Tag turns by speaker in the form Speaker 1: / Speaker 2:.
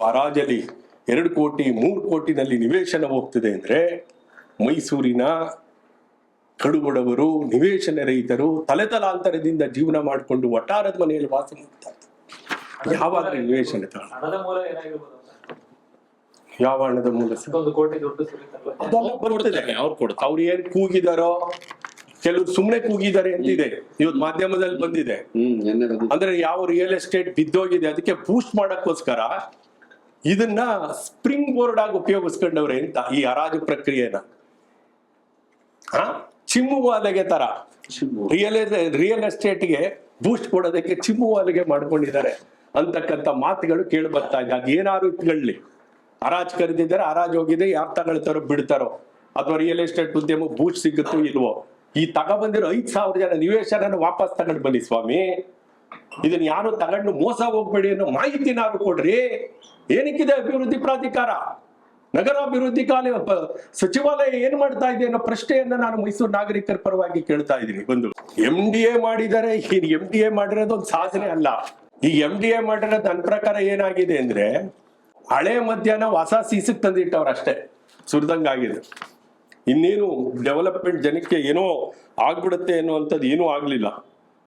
Speaker 1: ಹರಾಜಲ್ಲಿ ಎರಡು ಕೋಟಿ ಮೂರು ಕೋಟಿನಲ್ಲಿ ನಿವೇಶನ ಹೋಗ್ತಿದೆ ಅಂದ್ರೆ ಮೈಸೂರಿನ ಕಡುಬಡವರು ನಿವೇಶನ ರಹಿತರು ತಲೆತಲಾಂತರದಿಂದ ಜೀವನ ಮಾಡಿಕೊಂಡು ಒಟ್ಟಾರದ ಮನೆಯಲ್ಲಿ ವಾಸ ಮಾಡ್ತಾರೆ. ಯಾವಾಗ ನಿವೇಶನ. ಯಾವ ಹಣದ ಮೂಲ? ಸರ್?
Speaker 2: ಕೋಟಿ ದುಡ್ಡು ಸುರಿತಲ್ವ
Speaker 1: ಅದೆಲ್ಲ ಬರ್ತದೆ.
Speaker 3: ಅವ್ರು
Speaker 1: ಏನ್ ಕೂಗಿದಾರೋ ಕೆಲವ್ರು ಸುಮ್ನೆ ಕೂಗಿದ್ದಾರೆ ಅಂತಿದೆ. ಇವತ್ತು ಮಾಧ್ಯಮದಲ್ಲಿ ಬಂದಿದೆ.
Speaker 3: ಹ್ಮ್ ಬಂದಿದೆ.
Speaker 1: ಅಂದ್ರೆ ಯಾವ ರಿಯಲ್ ಎಸ್ಟೇಟ್ ಬಿದ್ದೋಗಿದೆ ಅದಕ್ಕೆ ಬೂಸ್ಟ್ ಮಾಡಕ್ಕೋಸ್ಕರ ಇದನ್ನ ಸ್ಪ್ರಿಂಗ್ ಬೋರ್ಡ್ ಆಗಿ ಉಪಯೋಗಿಸ್ಕೊಂಡವ್ರೆ ಅಂತ ಈ ಹರಾಜು ಪ್ರಕ್ರಿಯೆನ. ಹಾ? ಚಿಮ್ಮುವಾಲೆಗೆ ತರ. ರಿಯಲ್ ರಿಯಲ್ ಎಸ್ಟೇಟ್ಗೆ ಬೂಸ್ಟ್ ಕೊಡೋದಕ್ಕೆ ಚಿಮ್ಮುವಾಲೆಗೆ ಮಾಡ್ಕೊಂಡಿದ್ದಾರೆ ಅಂತಕ್ಕಂಥ ಮಾತುಗಳು ಕೇಳಿ ಬರ್ತಾ ಇದೆ. ಅದು ಏನಾದ್ರು ಇಟ್ಕೊಳ್ಳಿ. ಹರಾಜ್ ಕರೆದಿದ್ದಾರೆ ಹರಾಜ್ ಹೋಗಿದೆ ಯಾರು ತಗೊಳ್ತಾರೋ ಬಿಡ್ತಾರೋ. ಅಥವಾ ರಿಯಲ್ ಎಸ್ಟೇಟ್ ಉದ್ಯಮ ಬೂಸ್ಟ್ ಸಿಗುತ್ತೋ ಇಲ್ವೋ. ಈ ತಗೊಬಂದಿರೋ ಐದ್ ಸಾವಿರ ಜನ ನಿವೇಶನ ವಾಪಸ್ ತಗೊಂಡ್ ಬನ್ನಿ ಸ್ವಾಮಿ. ಇದನ್ನ ಯಾರು ತಗೊಂಡು ಮೋಸ ಹೋಗ್ಬೇಡಿ ಅನ್ನೋ ಮಾಹಿತಿ ನಾವು ಕೊಡ್ರಿ. ಏನಕ್ಕಿದೆ ಅಭಿವೃದ್ಧಿ ಪ್ರಾಧಿಕಾರ? ನಗರಾಭಿವೃದ್ಧಿ ಕಾಲ ಸಚಿವಾಲಯ ಏನ್ ಮಾಡ್ತಾ ಇದೆ ಅನ್ನೋ ಪ್ರಶ್ನೆಯನ್ನ ನಾನು ಮೈಸೂರು ನಾಗರಿಕರ ಪರವಾಗಿ ಕೇಳ್ತಾ ಇದ್ದೀನಿ. ಬಂದು ಎಂ ಡಿ ಎ ಮಾಡಿದರೆ ಎಂ ಡಿ ಎ ಮಾಡಿರೋದು ಒಂದು ಸಾಧನೆ ಅಲ್ಲ. ಈ ಎಂ ಡಿ ಎ ಮಾಡಿರೋದು ನನ್ನ ಪ್ರಕಾರ ಏನಾಗಿದೆ ಅಂದ್ರೆ, ಹಳೆ ಮಧ್ಯಾಹ್ನ ಹೊಸ ಸೀಸಕ್ ತಂದಿಟ್ಟವ್ರು ಅಷ್ಟೇ. ಸುರಿದಂಗಾಗಿದೆ ಇನ್ನೇನು ಡೆವಲಪ್ಮೆಂಟ್ ಜನಕ್ಕೆ ಏನೋ ಆಗ್ಬಿಡುತ್ತೆ ಅನ್ನುವಂಥದ್ದು ಏನೂ ಆಗ್ಲಿಲ್ಲ.